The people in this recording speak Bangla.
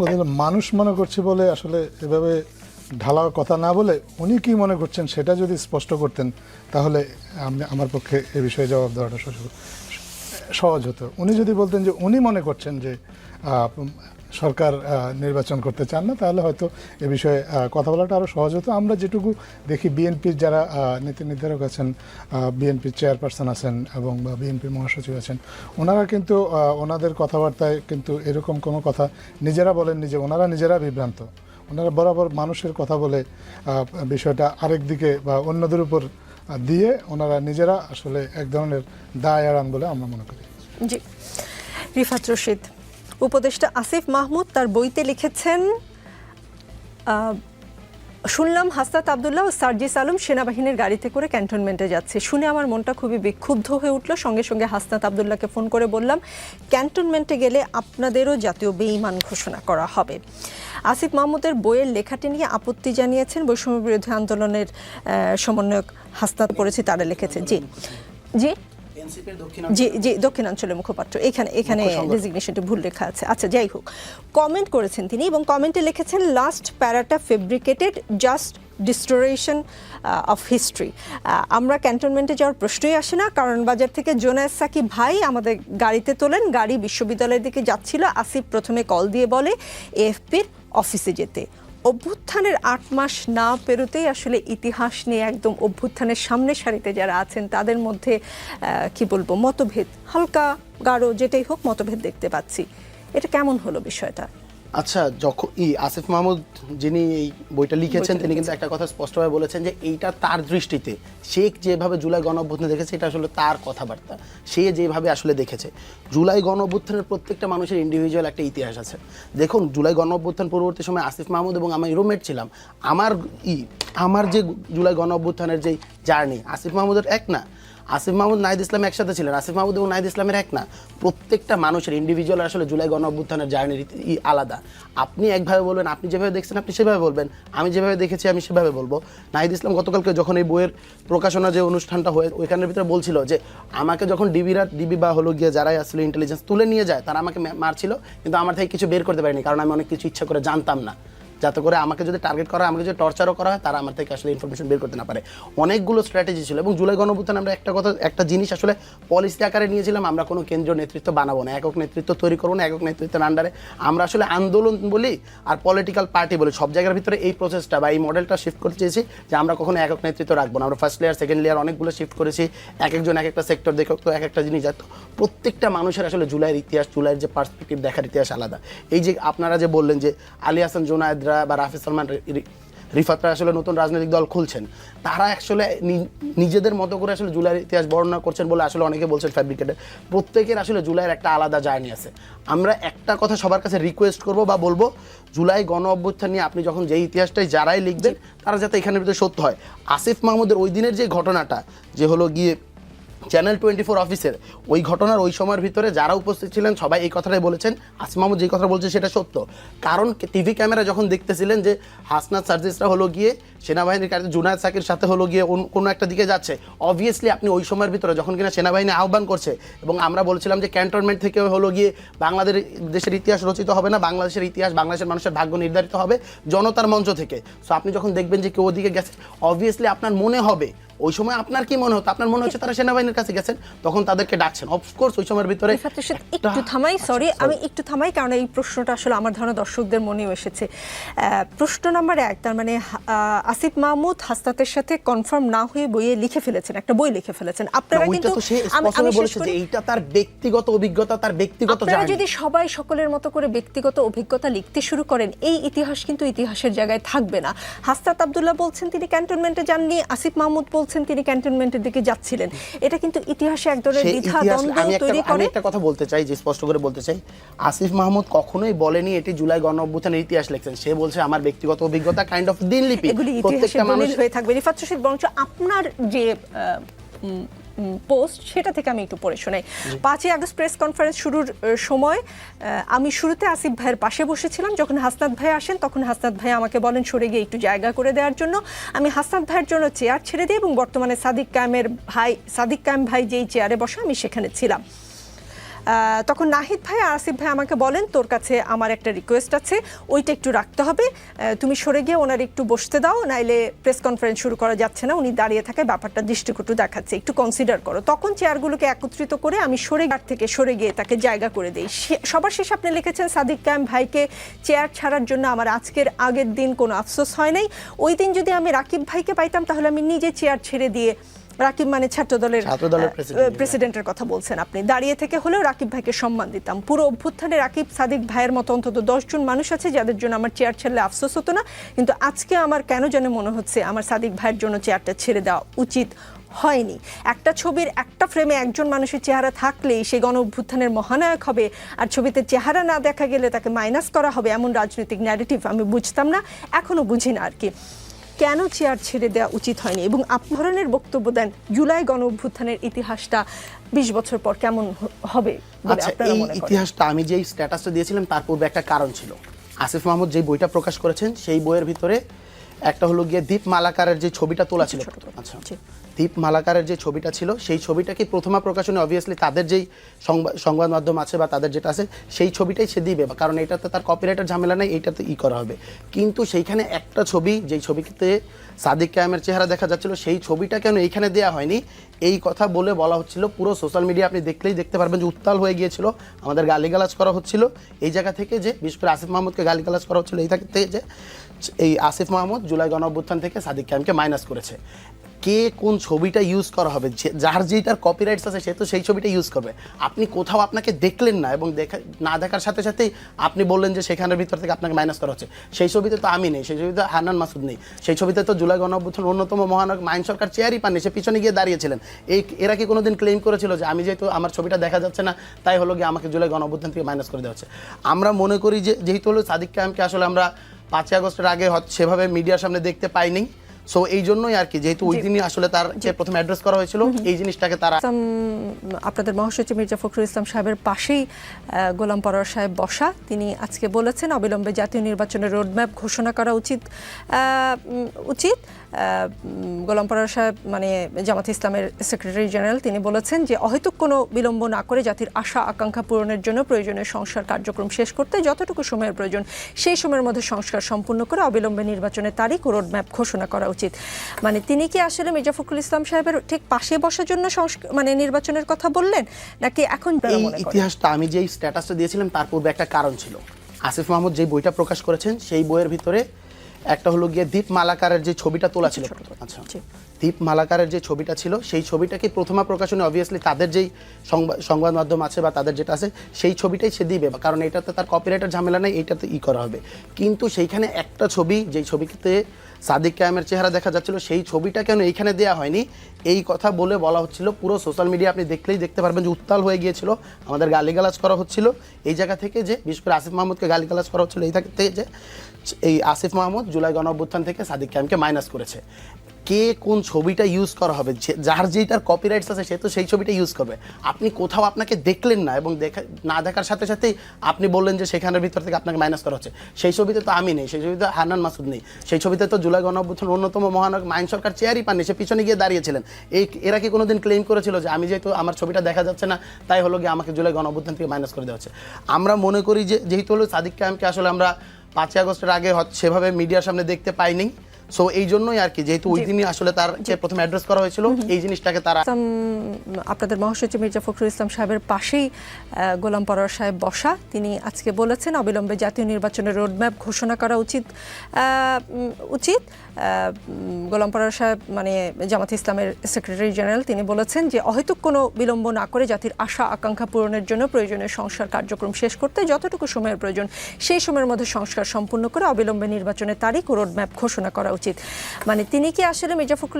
বঙ্গদল মানুষ মনে করছে বলে আসলে এভাবে ঢালা কথা না বলে উনি কি মনে করছেন সেটা যদি স্পষ্ট করতেন, তাহলে আমি আমার পক্ষে এ বিষয়ে জবাব দেওয়াটা সহজ- হতো। উনি যদি বলতেন যে উনি মনে করছেন যে সরকার নির্বাচন করতে চান না, তাহলে হয়তো এ বিষয়ে কথা বলাটা আরও সহজ হতো। আমরা যেটুকু দেখি, বিএনপির যারা নীতি নির্ধারক আছেন বিএনপির চেয়ারপারসন আছেন এবং, বা বিএনপির মহাসচিব আছেন, ওনারা কিন্তু ওনাদের কথাবার্তায় কিন্তু এরকম কোনো কথা নিজেরা বলেননি যে ওনারা নিজেরা বিভ্রান্ত। ওনারা বরাবর মানুষের কথা বলে বিষয়টা আরেক দিকে বা অন্যদের উপর দিয়ে ওনারা নিজেরা আসলে এক ধরনের দায় এড়ান বলে আমরা মনে করি। জি। রিফাত রশিদ। উপদেষ্টা আসিফ মাহমুদ তার বইতে লিখেছেন শুনলাম হাসনাত আবদুল্লাহ ও সার্জিস আলম সেনাবাহিনীর গাড়িতে করে ক্যান্টনমেন্টে যাচ্ছে। শুনে আমার মনটা খুবই বিক্ষুব্ধ হয়ে উঠল। সঙ্গে সঙ্গে হাসনাত আবদুল্লাহকে ফোন করে বললাম, ক্যান্টনমেন্টে গেলে আপনাদেরও জাতীয় বেঈমান ঘোষণা করা হবে। আসিফ মাহমুদের বইয়ের লেখাটি নিয়ে আপত্তি জানিয়েছেন বৈষম্য বিরোধী আন্দোলনের সমন্বয়ক হাসনাত পড়েছি, তারা লিখেছে জি। জি? জি জি দক্ষিণাঞ্চলের মুখপাত্র। এখানে এখানে ডেজিগনেশনটি ভুল লেখা আছে। আচ্ছা যাই হোক কমেন্ট করেছেন তিনি এবং কমেন্টে লিখেছেন last প্যারাটা fabricated just distortion of history আমরা ক্যান্টনমেন্টে যাওয়ার প্রশ্নই আসে না কারণ বাজার থেকে জোনায়েদ সাকি ভাই আমাদের গাড়িতে তোলেন গাড়ি বিশ্ববিদ্যালয়ের দিকে যাচ্ছিল। আসিফ প্রথমে কল দিয়ে বলে এএফপির অফিসে যেতে। অভ্যুত্থানের আট মাস না পেরোতেই আসলে ইতিহাস নিয়ে একদম অভ্যুত্থানের সামনে সারিতে যারা আছেন, তাদের মধ্যে কি বলব, মতভেদ। হালকা, গাঢ়, যেটাই হোক মতভেদ দেখতে পাচ্ছি। এটা কেমন হলো বিষয়টা? আচ্ছা যখন ই আসিফ মাহমুদ যিনি এই বইটা লিখেছেন তিনি কিন্তু একটা কথা স্পষ্টভাবে বলেছেন যে এইটা তার দৃষ্টিতে। শেখ যেভাবে জুলাই গণ অভ্যুত্থান দেখেছে এটা আসলে তার কথাবার্তা। সে যেভাবে আসলে দেখেছে। জুলাই গণ অভ্যুত্থানের প্রত্যেকটা মানুষের ইন্ডিভিজুয়াল একটা ইতিহাস আছে। দেখুন জুলাই গণ অভ্যুত্থান পরবর্তী সময় আসিফ মাহমুদ এবং আমি রুমমেট ছিলাম। আমার ই আমার যে জুলাই গণ অভ্যুত্থানের যে জার্নি আসিফ মাহমুদের এক না। আসিফ মাহমুদ নাহিদ ইসলাম একসাথে ছিলেন। আসিফ মাহমুদ এবং নাহিদ ইসলামের এক না। প্রত্যেকটা মানুষের ইন্ডিভিজুয়াল আসলে জুলাই গণ অভ্যুত্থানের জার্নির আলাদা। আপনি একভাবে বলবেন, আপনি যেভাবে দেখছেন, আপনি সেভাবে বলবেন। আমি যেভাবে দেখেছি, আমি সেভাবে বলব। নাহিদ ইসলাম গতকালকে যখন এই বইয়ের প্রকাশনা যে অনুষ্ঠানটা হয়ে, ওইখানের ভিতরে বলছিল যে, আমাকে যখন ডিবিরা ডিবি বা হলো গিয়ে যারাই আসলে ইন্টেলিজেন্স তুলে নিয়ে যায়, তারা আমাকে মারছিল। কিন্তু আমার থেকে কিছু বের করতে পারিনি, কারণ আমি অনেক কিছু ইচ্ছা করে জানতাম না। যাতে করে আমাকে যদি টার্গেট করা হয়, আমাকে যদি টর্চারও করা হয়, তারা আমার থেকে আসলে ইনফরমেশন বের করতে না পারে। অনেকগুলো স্ট্র্যাটেজি ছিল এবং জুলাই গণঅভ্যুত্থানে আমরা একটা কথা, একটা জিনিস আসলে পলিসি আকারে নিয়েছিলাম, আমরা কোনো কেন্দ্রীয় নেতৃত্ব বানাবো না, একক নেতৃত্ব তৈরি করব না, একক নেতৃত্বের আন্ডারে আমরা আসলে আন্দোলন বলি আর পলিটিক্যাল পার্টি বলি, সব জায়গার ভিতরে এই প্রসেসটা বা এই মডেলটা শিফট করতে চেয়েছি যে আমরা কখনো একক নেতৃত্ব রাখব না। আমরা ফার্স্ট লেয়ার সেকেন্ড লেয়ার অনেকগুলো শিফট করেছি এক একজন এক একটা সেক্টর দেখো তো এক একটা জিনিস যাতো প্রত্যেকটা মানুষের আসলে জুলাইয়ের ইতিহাস, জুলাইয়ের যে পার্সপেক্টিভ দেখার ইতিহাস আলাদা। এই যে আপনারা যে বললেন যে আলী হাসান, জোনায়েদরা বা রাফি সালমান রিফাতরা আসলে নতুন রাজনৈতিক দল খুলছেন। তারা আসলে নিজেদের মতো করে আসলে জুলাইয়ের ইতিহাস বর্ণনা করছেন বলে আসলে অনেকে বলছেন ফ্যাব্রিকেটে প্রত্যেকের আসলে জুলাইয়ের একটা আলাদা জার্নি আছে। আমরা একটা কথা সবার কাছে রিকোয়েস্ট করব বা বলব, জুলাই গণ অভ্যুত্থান নিয়ে আপনি যখন যে ইতিহাসটাই যারাই লিখবেন, তারা যাতে এখানের ভিতরে সত্য হয়। আসিফ মাহমুদের ওই দিনের যে ঘটনাটা, যে হলো গিয়ে চ্যানেল টোয়েন্টি ফোর অফিসের ওই ঘটনার ওই সময়ের ভিতরে যারা উপস্থিত ছিলেন, সবাই এই কথাটাই বলেছেন। আসিফ মাহমুদ যে কথা বলছে সেটা সত্য। কারণ টিভি ক্যামেরা যখন দেখতেছিলেন যে হাসনাত সার্জিসরা হলো গিয়ে সেনাবাহিনীর কাছে জুনায়দ সাকির সাথে হলো গিয়ে কোনো একটা দিকে যাচ্ছে অবভিয়াসলি আপনি ওই সময়ের ভিতরে যখন কিনা সেনাবাহিনী আহ্বান করছে এবং আমরা বলছিলাম যে ক্যান্টনমেন্ট থেকে হলো গিয়ে বাংলাদেশ, দেশের ইতিহাস রচিত হবে না, বাংলাদেশের ইতিহাস বাংলাদেশের মানুষের ভাগ্য নির্ধারিত হবে জনতার মঞ্চ থেকে। সো আপনি যখন দেখবেন যে কেউ ওদিকে গেছে অবভিয়াসলি আপনার মনে হবে ওই সময় আপনার কি মনে হতো? আপনার মনে হচ্ছে তারা সেনাবাহিনীর কাছে গেছেন? তখন তাদেরকে ডাকছেন। অফকোর্স ওই সময়ের ভিতরে একটা- থামাই সরি আচ্ছা, আমি একটু থামাই কারণ এই প্রশ্নটা আসলে আমার ধারণা দর্শকদের মনেও এসেছে। প্রশ্ন নাম্বার এক তার মানে আসিফ মাহমুদ হাসনাতের সাথে কনফার্ম না হয়ে বইয়ে লিখে ফেলেছেন একটা বই লিখে ফেলেছেন। আপনারা কিন্তু আমি- বলেছে যে। এইটা তার ব্যক্তিগত অভিজ্ঞতা তার ব্যক্তিগত আপনারা যদি সবাই সকলের মতো করে ব্যক্তিগত অভিজ্ঞতা লিখতে শুরু করেন এই ইতিহাস কিন্তু ইতিহাসের জায়গায় থাকবে না। হাসনাত আবদুল্লাহ বলছেন তিনি ক্যান্টনমেন্টে যাননি আসিফ মাহমুদ বলছেন তিনি ক্যান্টনমেন্টের দিকে যাচ্ছিলেন। এটা কিন্তু ইতিহাসে এক ধরনের দ্বিধা দ্বন্দ্ব তৈরি করে। আমি একটা কথা বলতে চাই যে স্পষ্ট করে বলতে চাই। আসিফ মাহমুদ কখনোই বলেনি এটি জুলাই গণ অভ্যুত্থানের ইতিহাস লিখছেন। সে বলছে আমার ব্যক্তিগত অভিজ্ঞতা কাইন্ড অফ দিনলিপি প্রত্যেকটা মানুষ হয়ে থাকবে। রিফাত রশিদ বরঞ্চ আপনার যে পোস্ট সেটা থেকে আমি একটু পড়ে শোনাই। পাঁচই আগস্ট প্রেস কনফারেন্স শুরুর সময় আমি শুরুতে আসিফ ভাইয়ের পাশে বসেছিলাম। যখন হাসনাত ভাই আসেন তখন হাসনাত ভাই আমাকে বলেন সরে গিয়ে একটু জায়গা করে দেওয়ার জন্য। আমি হাসনাত ভাইয়ের জন্য চেয়ার ছেড়ে দিই এবং বর্তমানে সাদিক কায়েমের ভাই সাদিক কায়েম ভাই যেই চেয়ারে বসে আমি সেখানে ছিলাম। তখন নাহিদ ভাই আর আসিফ ভাই আমাকে বলেন, তোর কাছে আমার একটা রিকোয়েস্ট আছে, ওইটা একটু রাখতে হবে। তুমি সরে গিয়ে ওনার একটু বসতে দাও, নাইলে প্রেস কনফারেন্স শুরু করা যাচ্ছে না, উনি দাঁড়িয়ে থাকে ব্যাপারটা দৃষ্টিকটু দেখাচ্ছে, একটু কনসিডার করো। তখন চেয়ারগুলোকে একত্রিত করে আমি সরে গার থেকে সরে গিয়ে তাকে জায়গা করে দিই। সবার শেষে আপনি লিখেছেন, সাদিক কায়েম ভাইকে চেয়ার ছাড়ার জন্য আমার আজকের আগের দিন কোনো আফসোস হয় নাই। ওই দিন যদি আমি রাকিব ভাইকে পাইতাম, তাহলে আমি নিজে চেয়ার ছেড়ে দিয়ে রাকিব মানে ছাত্র দলের প্রেসিডেন্টের কথা বলছেন আপনি। দাঁড়িয়ে থেকে হলেও রাকিব ভাইকে সম্মান দিতাম। পুরো অভ্যুত্থানে রাকিব সাদিক ভাইয়ের মতো অন্তত দশজন মানুষ আছে যাদের জন্য আমার চেয়ার ছাড়লে আফসোস হতো না। কিন্তু আজকে আমার কেন যেন মনে হচ্ছে আমার সাদিক ভাইয়ের জন্য চেয়ারটা ছেড়ে দেওয়া উচিত হয়নি। একটা ছবির একটা ফ্রেমে একজন মানুষের চেহারা থাকলেই সে গণ অভ্যুত্থানের মহানায়ক হবে। আর ছবিতে চেহারা না দেখা গেলে তাকে মাইনাস করা হবে এমন রাজনৈতিক ন্যারেটিভ আমি বুঝতাম না এখনও বুঝি না আর কি। কেন চেয়ার ছেড়ে দেওয়া উচিত হয়নি? এবং আপনার ধরনের বক্তব্য দেন জুলাই গণ অভ্যুত্থানের ইতিহাসটা বিশ বছর পর কেমন হবে আচ্ছা এই ইতিহাসটা আমি যেই স্ট্যাটাসটা দিয়েছিলাম তার পূর্বে একটা কারণ ছিল। আসিফ মাহমুদ যে বইটা প্রকাশ করেছেন সেই বইয়ের ভিতরে একটা হলো গিয়ে দীপ মালাকারের যে ছবিটা তোলা ছিল আচ্ছা। দীপ মালাকারের যে ছবিটা ছিল সেই ছবিটাকে প্রথমা প্রকাশনে অবভিয়াসলি তাদের যেই সংবাদ মাধ্যম আছে বা তাদের যেটা আছে সেই ছবিটাই সে দিবে। বা কারণ এটাতে তার কপিরাইটের ঝামেলা নেই এইটাতে ই করা হবে। কিন্তু সেইখানে একটা ছবি যেই ছবিতে সাদিক কায়েমের চেহারা দেখা যাচ্ছিল সেই ছবিটা কেন এইখানে দেওয়া হয়নি? এই কথা বলে বলা হচ্ছিল পুরো সোশ্যাল মিডিয়া আপনি দেখলেই দেখতে পারবেন যে উত্তাল হয়ে গিয়েছিল আমাদের গালিগালাজ করা হচ্ছিল। এই জায়গা থেকে যে বিশেষ করে আসিফ মাহমুদকে গালিগালাজ করা হচ্ছিল এই থেকে যে এই আসিফ মাহমুদ জুলাই গণ অভ্যুত্থান থেকে সাদিক কায়েমকে মাইনাস করেছে। কে কোন ছবিটা ইউজ করা হবে? যার যেটার কপিরাইটস আছে, সে তো সেই ছবিটা ইউজ করবে। আপনি কোথাও আপনাকে দেখলেন না এবং দেখা, না দেখার সাথে সাথেই আপনি বললেন যে সেখানের ভিতর থেকে আপনাকে মাইনাস করা হচ্ছে। সেই ছবিতে তো আমি নেই, সেই ছবিতে হান্নান মাসুদ নেই। সেই ছবিতে তো জুলাই গণ অভ্যুত্থান অন্যতম মহানক মাইন সরকার চেয়ারই পাননি, সে পিছনে গিয়ে দাঁড়িয়েছিলেন। এই এরা কি কোনোদিন ক্লেম করেছিল যে আমি যেহেতু আমার ছবিটা দেখা যাচ্ছে না, তাই হলো গিয়ে আমাকে জুলাই গণ অভ্যুত্থান থেকে মাইনাস করে দেওয়া হচ্ছে। আমরা মনে করি যে, যেহেতু হলো সাদিক কায়ামকে আসলে আমরা পাঁচই আগস্টের আগে সেভাবে মিডিয়ার সামনে দেখতে পাইনি। সো এই জন্যই আর কি যেহেতু ওই দিনই আসলে তার যে প্রথমে অ্যাড্রেস করা হয়েছিল এই জিনিসটাকে তারা আপনাদের মহাসচিব মির্জা ফখরুল ইসলাম সাহেবের পাশেই গোলাম পরোয়ার সাহেব বসা। তিনি আজকে বলেছেন অবিলম্বে জাতীয় নির্বাচনের রোডম্যাপ ঘোষণা করা উচিত। উচিত। গোলাম পরোয়ার সাহেব মানে জামাত ইসলামের সেক্রেটারি জেনারেল তিনি বলেছেন যে অহেতুক কোনো বিলম্ব না করে জাতির আশা আকাঙ্ক্ষা পূরণের জন্য প্রয়োজনীয় সংস্কার কার্যক্রম শেষ করতে যতটুকু সময়ের প্রয়োজন সেই সময়ের মধ্যে সংস্কার সম্পূর্ণ করে অবিলম্বে নির্বাচনের তারিখ ও রোডম্যাপ ঘোষণা করা উচিত। মানে তিনি কি আসলে মির্জা ফখরুল ইসলাম সাহেবের ঠিক পাশে বসার জন্য মানে নির্বাচনের কথা বললেন? নাকি এখন ইতিহাসটা আমি যেই স্ট্যাটাসটা দিয়েছিলাম তার পূর্বে একটা কারণ ছিল। আসিফ মাহমুদ যে বইটা প্রকাশ করেছেন সেই বইয়ের ভিতরে একটা হলো গিয়ে দীপ মালাকারের যে ছবিটা তোলা ছিল। আচ্ছা। দীপ মালাকারের যে ছবিটা ছিল, সেই ছবিটাকে প্রথমা প্রকাশনে অবভিয়াসলি তাদের যেই সংবাদ মাধ্যম আছে বা তাদের যেটা আছে, সেই ছবিটাই সে দিবে। কারণ এটাতে তার কপিরাইটের ঝামেলা নেই এইটাতে ই করা হবে। কিন্তু সেইখানে একটা ছবি, যেই ছবিতে সাদিক কায়েমের চেহারা দেখা যাচ্ছিল, সেই ছবিটা কেন এইখানে দেওয়া হয়নি? এই কথা বলে বলা হচ্ছিল, পুরো সোশ্যাল মিডিয়া আপনি দেখলেই দেখতে পারবেন যে উত্তাল হয়ে গিয়েছিল, আমাদের গালিগালাজ করা হচ্ছিল। এই জায়গা থেকে যে, বিশেষ করে আসিফ মাহমুদকে গালিগালাজ করা হচ্ছিল, এই থেকে যে, এই আসিফ মাহমুদ জুলাই গণ থেকে সাদিক কায়েমকে মাইনাস করেছে। কে কোন ছবিটা ইউজ করা হবে যার যেটার কপিরাইটস আছে সে তো সেই ছবিটা ইউজ করবে। আপনি কোথাও আপনাকে দেখলেন না এবং দেখা, না দেখার সাথে সাথেই আপনি বললেন যে সেখানের ভিতর থেকে আপনাকে মাইনাস করা হচ্ছে। সেই ছবিতে তো আমি নেই, সেই ছবিতে হান্নান মাসুদ নেই। সেই ছবিতে তো জুলাই গণ অভ্যুত্থান অন্যতম মহানক মাইন সরকার চেয়ারই পাননি, সে পিছনে গিয়ে দাঁড়িয়েছিলেন। এই, এরা কি কোনোদিন ক্লেম করেছিল যে আমি যেহেতু আমার ছবিটা দেখা যাচ্ছে না, তাই হলো গিয়ে আমাকে জুলাই গণ অভ্যুত্থান থেকে মাইনাস করে দেওয়া হচ্ছে। আমরা মনে করি যে, যেহেতু হলো সাদিক কায়ামকে আসলে আমরা পাঁচই আগস্টের আগে সেভাবে মিডিয়ার সামনে দেখতে পাইনি সো এই জন্যই আর কি যেহেতু ওই দিনই আসলে তার যে প্রথমে অ্যাড্রেস করা হয়েছিল এই জিনিসটাকে তারা আপনাদের মহাসচিব মির্জা ফখরুল ইসলাম সাহেবের পাশেই গোলাম পরোয়ার সাহেব বসা। তিনি আজকে বলেছেন অবিলম্বে জাতীয় নির্বাচনের রোডম্যাপ ঘোষণা করা উচিত। উচিত। গোলাম পরোয়ার সাহেব মানে জামাত ইসলামের সেক্রেটারি জেনারেল তিনি বলেছেন যে অহেতুক কোনো বিলম্ব না করে জাতির আশা আকাঙ্ক্ষা পূরণের জন্য প্রয়োজনীয় সংস্কার কার্যক্রম শেষ করতে যতটুকু সময়ের প্রয়োজন সেই সময়ের মধ্যে সংস্কার সম্পূর্ণ করে অবিলম্বে নির্বাচনের তারিখ ও রোডম্যাপ ঘোষণা করা উচিত। মানে তিনি কি আসলে মির্জা ফখরুল